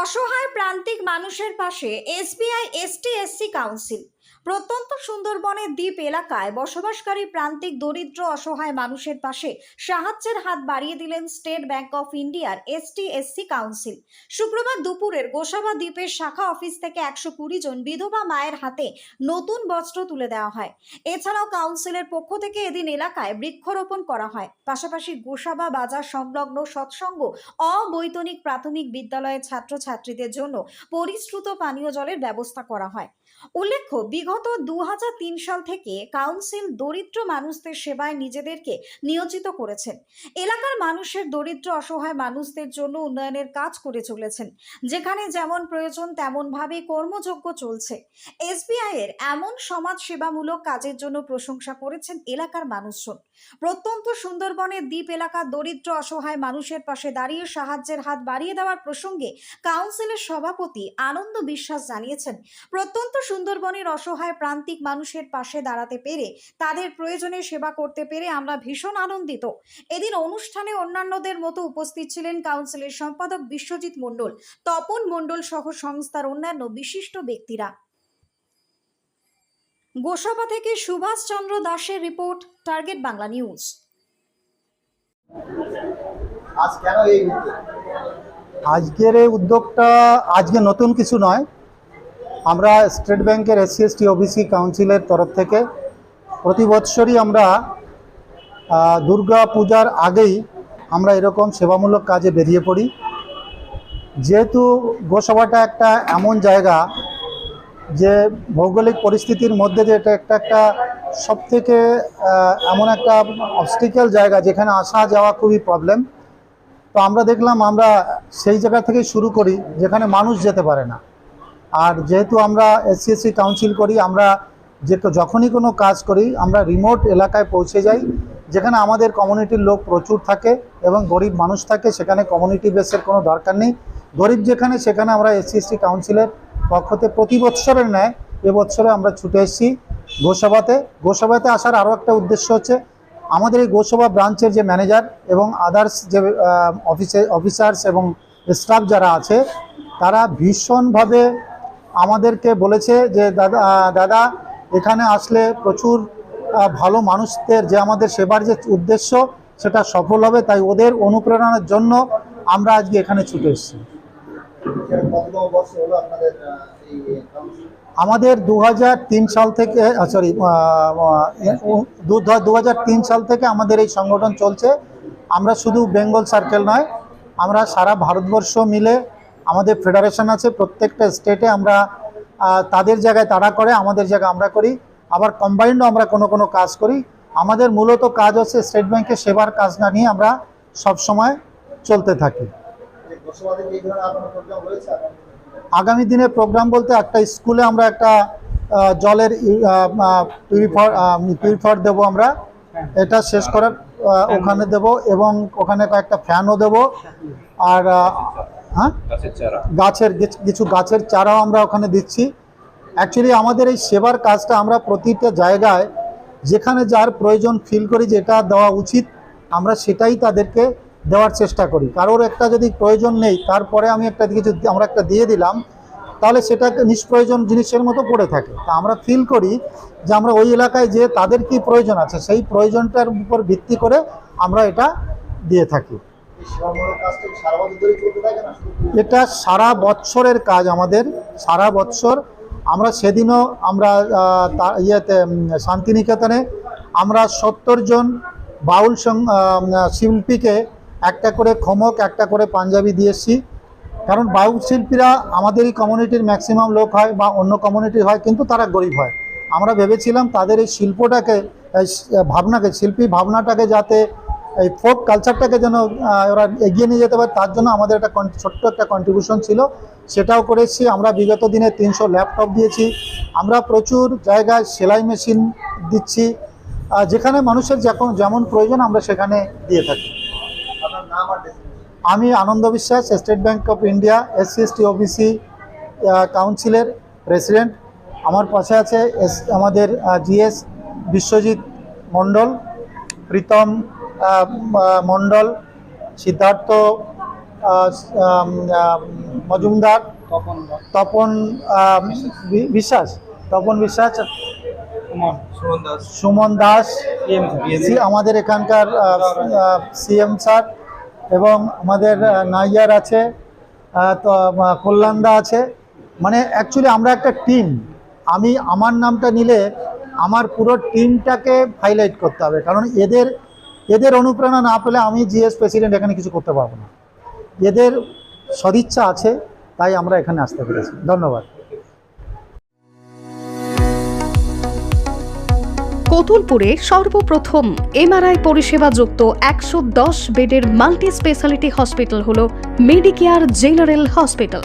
অসহায় প্রান্তিক মানুষের পাশে এসবিআই এসটি কাউন্সিল প্রত্যন্ত সুন্দরবনের দ্বীপ এলাকায় বসবাসকারী প্রান্তিক দরিদ্র অসহায় মানুষের পাশে সাহায্যের হাত বাড়িয়ে দিলেন স্টেট ব্যাংক অফ ইন্ডিয়ার এসটি এসসি কাউন্সিল। শুক্রবার দুপুরের গোসাবা দ্বীপের শাখা অফিস থেকে একশো কুড়ি জন বিধবা মায়ের হাতে নতুন বস্ত্র তুলে দেওয়া হয়। এছাড়াও কাউন্সিলের পক্ষ থেকে এদিন এলাকায় বৃক্ষরোপণ করা হয়। পাশাপাশি গোসাবা বাজার সংলগ্ন সৎসঙ্গ অবৈতনিক প্রাথমিক বিদ্যালয়ের ছাত্রছাত্রীদের জন্য পরিশ্রুত পানীয় জলের ব্যবস্থা করা হয়। উল্লেখ্য, বিগত দু হাজার তিন সাল থেকে কাউন্সিল দরিদ্র মানুষদের সেবায় নিজেদেরকে নিয়োজিত করেছেন। এলাকার মানুষের দরিদ্র, অসহায় মানুষদের জন্য উন্নয়নের কাজ করে চলেছেন। যেখানে যেমন প্রয়োজন তেমনভাবে কর্মযোগ্য চলছে। এসবিআই এর এমন সমাজ সেবামূলক কাজের জন্য প্রশংসা করেছেন এলাকার মানুষজন। প্রত্যন্ত সুন্দরবনের দ্বীপ এলাকার দরিদ্র, অসহায় মানুষের পাশে দাঁড়িয়ে সাহায্যের হাত বাড়িয়ে দেওয়ার প্রসঙ্গে কাউন্সিলের সভাপতি আনন্দ বিশ্বাস জানিয়েছেন, প্রত্যন্ত সুন্দরবনের অসহায় প্রান্তিক মানুষের পাশে দাঁড়াতে পেরে তাদের প্রয়োজনে সেবা করতে পেরে আমরা ভীষণ আনন্দিত। এদিন অনুষ্ঠানে অন্যান্যদের মতো উপস্থিত ছিলেন কাউন্সিলের সম্পাদক বিশ্বজিৎ মণ্ডল তপন মণ্ডল সহ সংস্থার অন্যান্য বিশিষ্ট ব্যক্তিরা। গোসাবা থেকে সুভাষচন্দ্র দাসের রিপোর্ট টার্গেট বাংলা নিউজ। আজ কেন এই উদ্যোগ? আজকের এই উদ্যোগটা আজকে নতুন কিছু নয় আমরা স্টেট ব্যাংকের এসসি এসটি ওবিসি কাউন্সিলের তরফ থেকে প্রতি বৎসরই আমরা দুর্গা পূজার আগেই আমরা এরকম সেবামূলক কাজে বেরিয়ে পড়ি। যেহেতু গোসভাটা একটা এমন জায়গা যে ভৌগোলিক পরিস্থিতির মধ্যে যে এটা একটা একটা সব থেকে এমন একটা অবস্টিক্যাল জায়গা যেখানে আসা যাওয়া খুবই প্রবলেম তো আমরা দেখলাম আমরা সেই জায়গা থেকে শুরু করি যেখানে মানুষ যেতে পারে না। আর যেহেতু আমরা এসসিএসসি কাউন্সিল করি, আমরা যে যখনই কোনো কাজ করি, আমরা রিমোট এলাকায় পৌঁছে যাই, যেখানে আমাদের কমিউনিটির লোক প্রচুর থাকে এবং গরিব মানুষ থাকে, সেখানে কমিউনিটি বেসের কোনো দরকার নেই। গরিব যেখানে, সেখানে আমরা এসসিএসসি কাউন্সিলের পক্ষতে প্রতি বৎসরের ন্যায় এবছরে আমরা ছুটে এসেছি গোসভাতে গোসভাতে আসার আরও একটা উদ্দেশ্য হচ্ছে, আমাদের এই গোসভা ব্রাঞ্চের যে ম্যানেজার এবং আদার্স যে অফিসে অফিসার্স এবং স্টাফ যারা আছে, তারা ভীষণভাবে আমাদেরকে বলেছে যে, দাদা দাদা, এখানে আসলে প্রচুর ভালো মানুষদের যে আমাদের সেবার যে উদ্দেশ্য, সেটা সফল হবে। তাই ওদের অনুপ্রেরণার জন্য আমরা আজকে এখানে ছুটে এসেছি। আমাদের দু হাজার তিন সাল থেকে সরি দু হাজার তিন সাল থেকে আমাদের এই সংগঠন চলছে। আমরা শুধু বেঙ্গল সার্কেল নয়, আমরা সারা ভারতবর্ষ মিলে আমাদের ফেডারেশন আছে, প্রত্যেকটা স্টেটে আমরা তাদের জায়গায় তারা করে, আমাদের জায়গায় আমরা করি। আবার কম্বাইন্ডও আমরা কোনো কোনো কাজ করি। আমাদের মূলত কাজ হচ্ছে স্টেট ব্যাংকের সেবার কাজ না নিয়ে আমরা সব সময় চলতে থাকি। আগামী দিনে? প্রোগ্রাম বলতে একটা স্কুলে আমরা একটা জলের পিউরিফায়ার দেবো আমরা। এটা শেষ করার ওখানে দেব এবং ওখানে কয়েকটা ফ্যানও দেব। আর হ্যাঁ? গাছের কিছু- কিছু গাছের চারাও আমরা ওখানে দিচ্ছি। অ্যাকচুয়ালি আমাদের এই সেবার কাজটা আমরা প্রতিটা জায়গায় যেখানে যার প্রয়োজন ফিল করি যেটা দেওয়া উচিত আমরা সেটাই তাদেরকে দেওয়ার চেষ্টা করি। কারোর একটা যদি প্রয়োজন নেই তারপরে আমি একটা কিছু আমরা একটা দিয়ে দিলাম তাহলে সেটা একটা নিষ্প্রয়োজন জিনিসের মতো পড়ে থাকে। তা আমরা ফিল করি যে আমরা ওই এলাকায় যে তাদের কি প্রয়োজন আছে সেই প্রয়োজনটার উপর ভিত্তি করে আমরা এটা দিয়ে থাকি। এটা সারা বৎসরের কাজ আমাদের, সারা বৎসর। আমরা সেদিনও আমরা ইয়েতে শান্তিনিকেতনে আমরা সত্তর জন বাউল শিল্পীকে একটা করে খমক, একটা করে পাঞ্জাবি দিয়েছি কারণ বাউল শিল্পীরা আমাদের এই কমিউনিটির ম্যাক্সিমাম লোক হয় বা অন্য কমিউনিটির হয়, কিন্তু তারা গরিব হয়। আমরা ভেবেছিলাম তাদের এই শিল্পটাকে ভাবনাকে, শিল্পী ভাবনাটাকে যাতে এই ফোক কালচারটাকে যেন ওরা এগিয়ে নিয়ে যেতে পারে তার জন্য আমাদের একটা ছোট্ট একটা কন্ট্রিবিউশন ছিল। সেটাও করেছি। আমরা বিগত দিনে তিনশো ল্যাপটপ দিয়েছি। আমরা প্রচুর জায়গায় সেলাই মেশিন দিচ্ছি। যেখানে মানুষের যখন যেমন প্রয়োজন আমরা সেখানে দিয়ে থাকি। আমি Anand Biswas state bank of India SC ST OBC কাউন্সিলের প্রেসিডেন্ট আমার পাশে আছে এস আমাদের জিএস বিশ্বজিৎ মণ্ডল প্রীতম মণ্ডল সিদ্ধার্থ মজুমদার তপন বিশ্বাস তপন বিশ্বাস সুমন দাস। আমাদের এখানকার সিএম স্যার এবং আমাদের নাইয়ার আছে তো কল্যাণদা আছে। মানে অ্যাকচুয়ালি আমরা একটা টিম আমি আমার নামটা নিলে আমার পুরো টিমটাকে হাইলাইট করতে হবে। কারণ এদের এদের অনুপ্রেরণা না পেলে আমি জিএস প্রেসিডেন্ট এখানে কিছু করতে পারব না। এদের সদিচ্ছা আছে, তাই আমরা এখানে আসতে পেরেছি। ধন্যবাদ। কতুলপুরে সর্বপ্রথম এমআরআই পরিষেবা যুক্ত একশো দশ বেডের মাল্টি স্পেশালিটি হসপিটাল হল মেডিকেয়ার জেনারেল হসপিটাল।